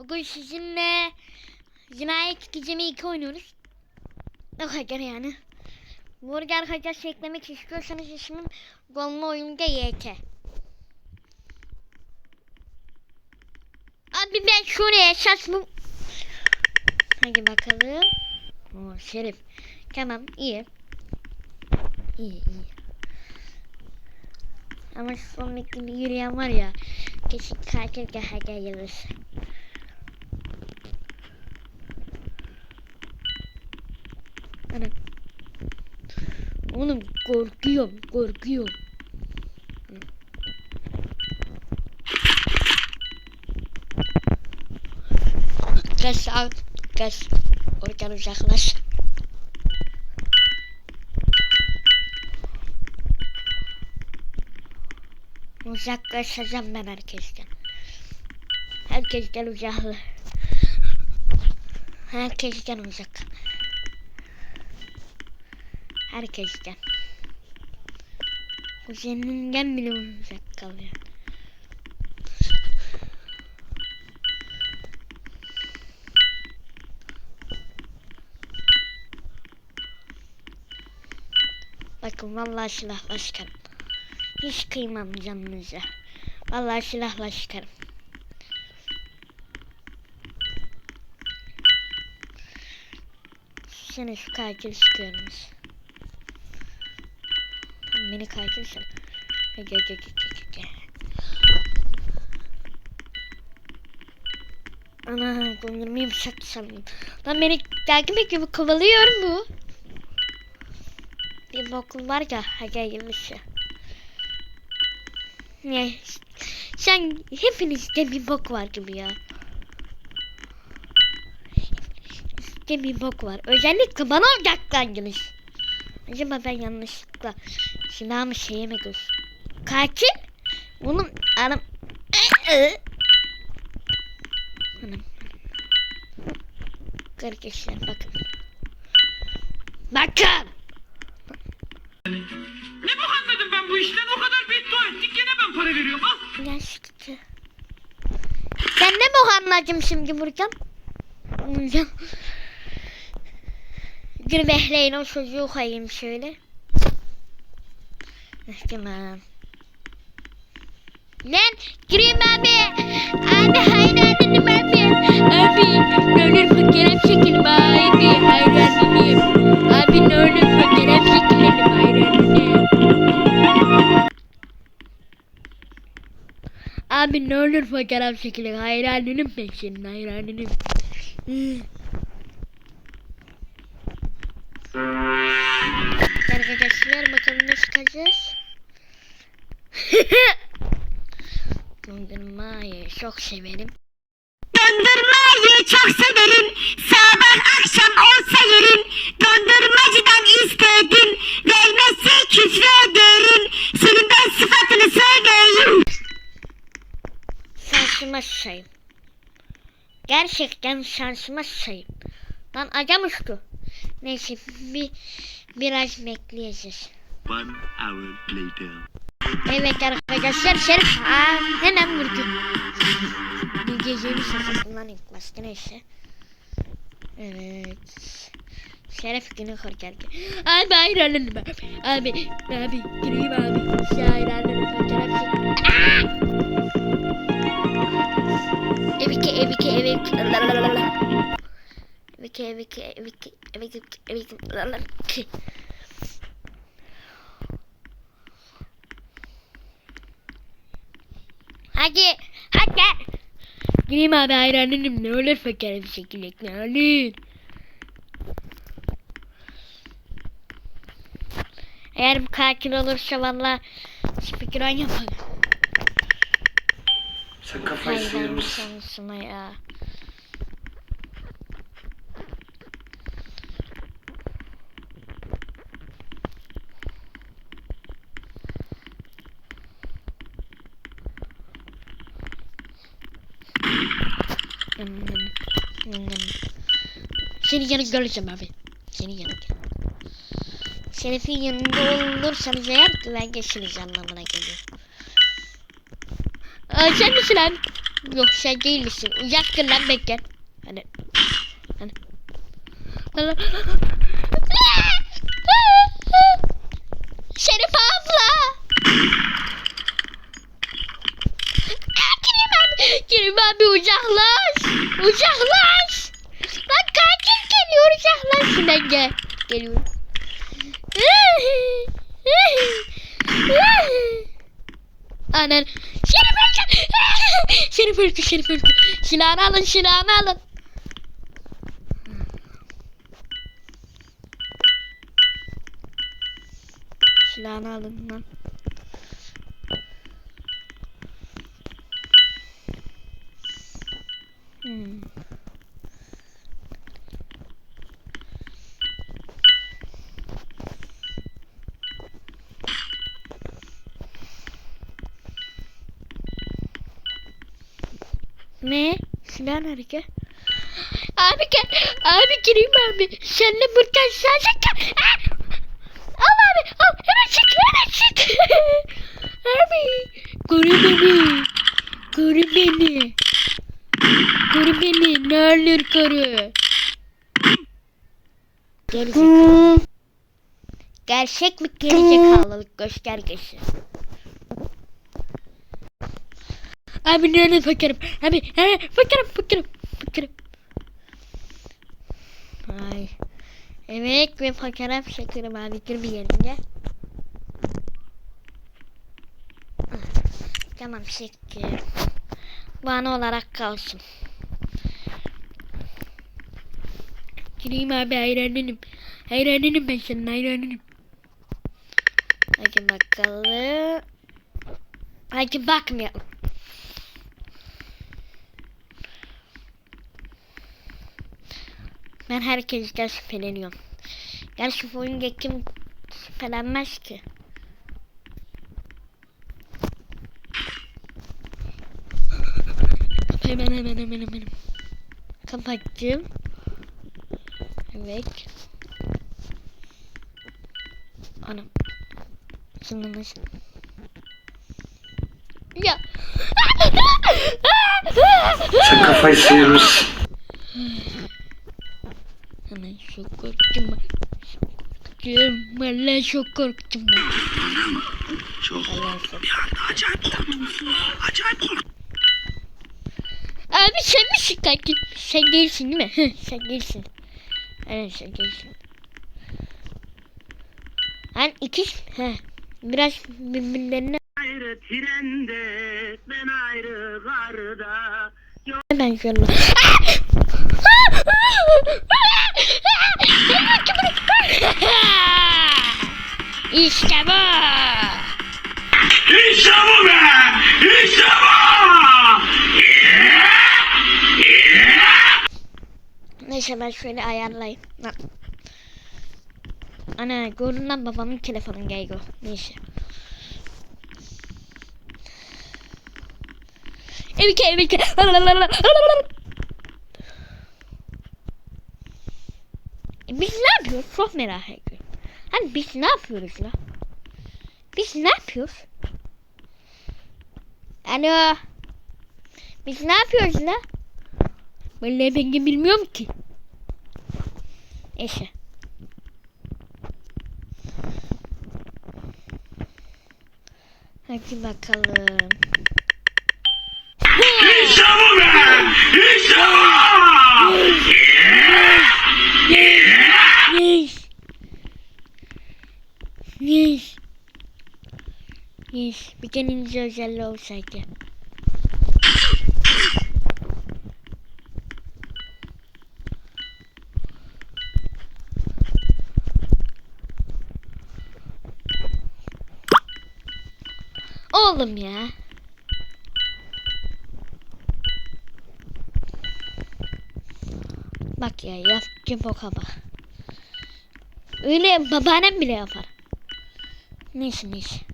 Bugün sizinle Cinayet Gizemi 2 oynuyoruz. O kadar yani. Bu arada arkadaşlar eklemek istiyorsanız ismim Golma Oyunca YK. Abi ben şuraya bu. Hadi bakalım. Oo, Şerif. Tamam iyi. İyi iyi. Ama son bir yürüyen var ya. Kesin katil gel gelir. Ana. Oğlum korkuyorum, korkuyorum. Kaç al, kaç. Oradan uzaklaş. Uzaklaşacağım ben herkesten. Herkesten uzakla. Herkesten uzak. Herkesten. Kuzeninden bile uzak kalıyor. Bakın vallahi silahla çıkarım. Hiç kıymam canınıza. Vallahi silahla çıkarım. Seni şu katil çıkıyorsunuz. Beni sen. Gel gel gel gel gel. Ana gönlümü yumuşattı sandım. Lan beni ediyor bu kovalıyor mu? Bir bokul var ya hadi yıllışı. Ne? Sen hepinizde bir bok var gibi ya. Hepinizde bir bok var. Özellikle bana odaklandınız. Acaba ben yanlışlıkla silahımı şeye mi göz? Katil? Oğlum anam. Anam. Arkadaşlar bakın. Bakın. Ne bok anladım ben bu işten? O kadar beddua ettik gene ben para veriyorum al. Ya sıkıntı. Ben ne bok anladım şimdi? Burcan. Dur bekleyin o çocuğu koyayım şöyle. Tamam. Lan gireyim abi. Abi hayranınım abi. Abi ne olur fotoğraf çekelim abi. Hayranınım. Abi ne olur fotoğraf çekelim hayranınım. Abi ne olur fotoğraf çekelim. Hayranınım ben senin hayranınım. Hmm. Çıkacağız. Dondurmayı çok severim. Dondurmayı çok severim. Sabah akşam olsa yerim. Dondurmacıdan istedim. Vermezse küfrederim. Senin ben sıfatını söyleyeyim. Şansıma sayayım. Gerçekten şansıma sayayım. Lan adam uçtu. Neyse bir biraz bekleyeceğiz. One hour later. Evet arkadaşlar Şerif Aa, hemen vurdu. Bir gecenin safhasından ilk başta neyse. Evet. Şeref günü geldi. Abi hayranım ben. Abi, abi, gireyim abi. Şey hayranım fotoğraf çek. Aa! Evike, evike, evike. Evike, evike, evike, evike, evike. Hadi, hadi. Gireyim abi hayranınım ne olur fakir bir şekilde ne olur. Eğer bu katil olursa valla speaker yapalım. Sen kafayı sıyırmışsın. ya. Seni yanı göreceğim abi. Seni yanı Şerefin yanında olursanız eğer güven geçiriz anlamına geliyor. Aa, sen misin lan? Yok sen değilsin. Uzaktır lan bekle. Hani. Hani. Hani. Şerif abla. Kerim abi. Kerim abi uzaklaş. Uzaklaş. Lan katil geliyor Ben gel. Geliyorum. Anan. Şerif öldü. Şerif öldü. Şerif öldü. Silahını alın. Silahını alın. Silahını alın lan. Hmm. Ne? Silah nerede? Abi gel. Abi gireyim abi. Senle buradan sadece... Ah! Al abi. Al. Hemen çık. Hemen çık. abi. Koru beni. Koru beni. Koru beni. Ne olur koru. Gerizekalı. Gerçek mi gerizekalılık göstergesi? Abi nerede fakirim? Abi he, fakirim fakirim fakirim. Ay. Evet ve fakirim şekerim abi gir bir yerine. Tamam şeker. Bana olarak kalsın. Gireyim abi hayranınım. Hayranınım ben senin hayranınım. Hadi bakalım. Hadi bakmayalım. Ben herkesten şüpheleniyorum. Gerçi bu oyunda kim şüphelenmez ki. Hemen hemen hemen hemen. Kapattım. Evet. Anam. Sınırmış. Ya. Sen kafayı sıyırmışsın. Hemen çok korktum ben. Çok korktum. Vallahi çok korktum ben. Çok çok. bir anda acayip korktum. Acayip korktum. Abi sen misin katil? Sen değilsin değil mi? Sen değilsin. Evet sen değilsin. Hani iki... He. Biraz birbirlerine... Ayrı trende, ben ayrı karda. Ben şöyle... işte bu. İşte bu be! İşte bu! Neyse ben şöyle ayarlayayım. Ana gördüm lan babamın telefonu geliyor. Neyse. Evike evike. Biz ne yapıyoruz? Çok merak ediyorum. Hani biz ne yapıyoruz la? Biz ne yapıyoruz? Alo. Biz ne yapıyoruz la? Vallahi ben de bilmiyorum ki. Neyse. Hadi bakalım. İşte bu be! İşte! Yes. Bir kendinize özelliği olsaydı. Oğlum ya. Bak ya yaptı boka bak. Öyle babaannem bile yapar. Neyse neyse.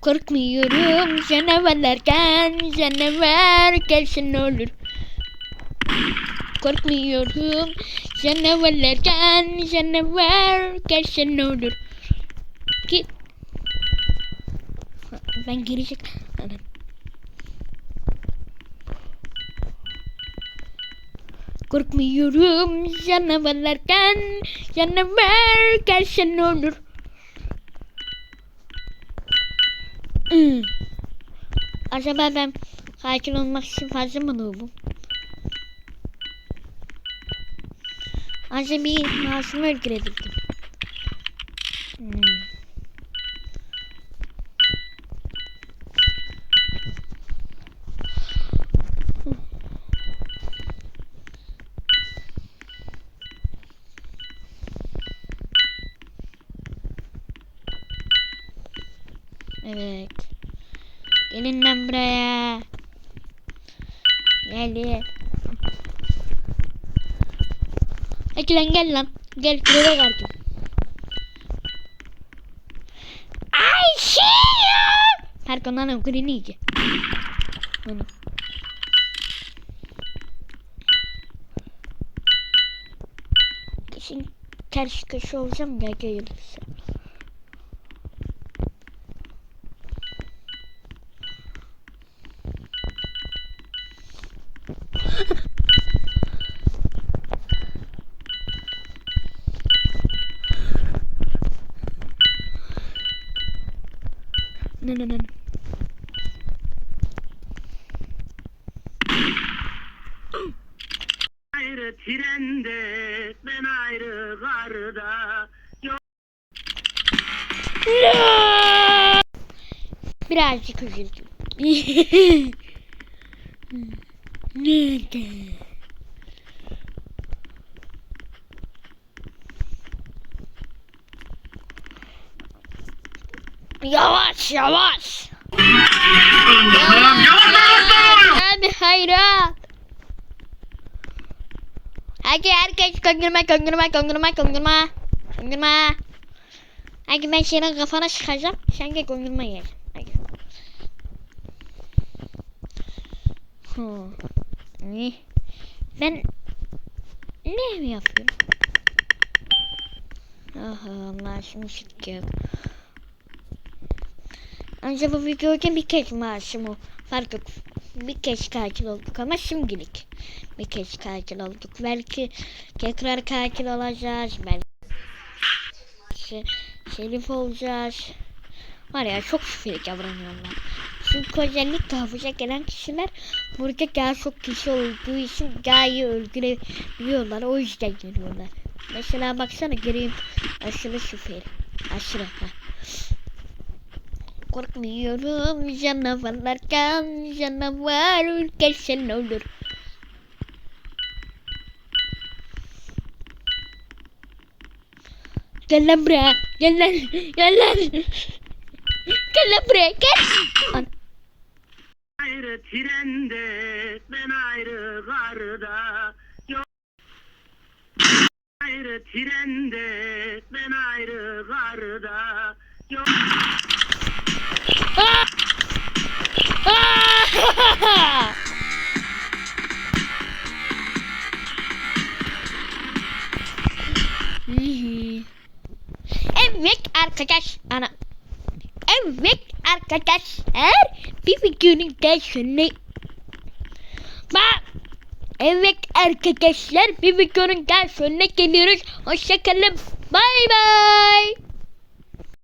Korkmuyorum canavarlarken canavar gelsin olur. Korkmuyorum Canavarlardan canavar gelsen ne olur. Ki ben girecek. Korkmuyorum canavarlardan canavar gelsen ne olur. Acaba ben katil olmak için fazla mı noobum? Acaba bir masumu öldürebildim. Hadi lan gel lan. Gel şuraya kardeşim. Ayşe ya. Her konudan okurini iyice. Bunu. Kesin ters köşe olacağım ya gelirse. Ne. Ayrı trende, ben ayrı garda. Birazcık üzüldüm. Nerede? Yavaş yavaş. Yavaş yavaş? Abi hayran. Hadi herkes kongurma kongurma kongurma kongurma. Kongurma. Hadi ben senin kafana sıkacağım. Sen de kongurma yer. Hadi. Ne? Ben ne mi yapıyorum? Aha Allah şimdi. Ancak bu videoda bir kez maaşımı fark yok. Bir kez katil olduk ama şimdilik bir kez katil olduk. Belki tekrar katil olacağız. Belki şerif olacağız. Var ya çok şüpheli davranıyorlar. Çünkü özellikle havuza gelen kişiler burada daha çok kişi olduğu için daha iyi öldürebiliyorlar. O yüzden geliyorlar. Mesela baksana gireyim aşırı şüpheli. Aşırı. Ha. Korkmuyorum canavarlardan canavar ne olur. Gel lan buraya. Gel lan. Gel lan. Gel lan buraya. Gel. An Ayrı trende, ben ayrı garda. Yok. Ayrı trende, ben ayrı garda. Yok. Sonuna Bak Evet arkadaşlar bir videonun daha sonuna geliyoruz. Hoşçakalın. Bay bay.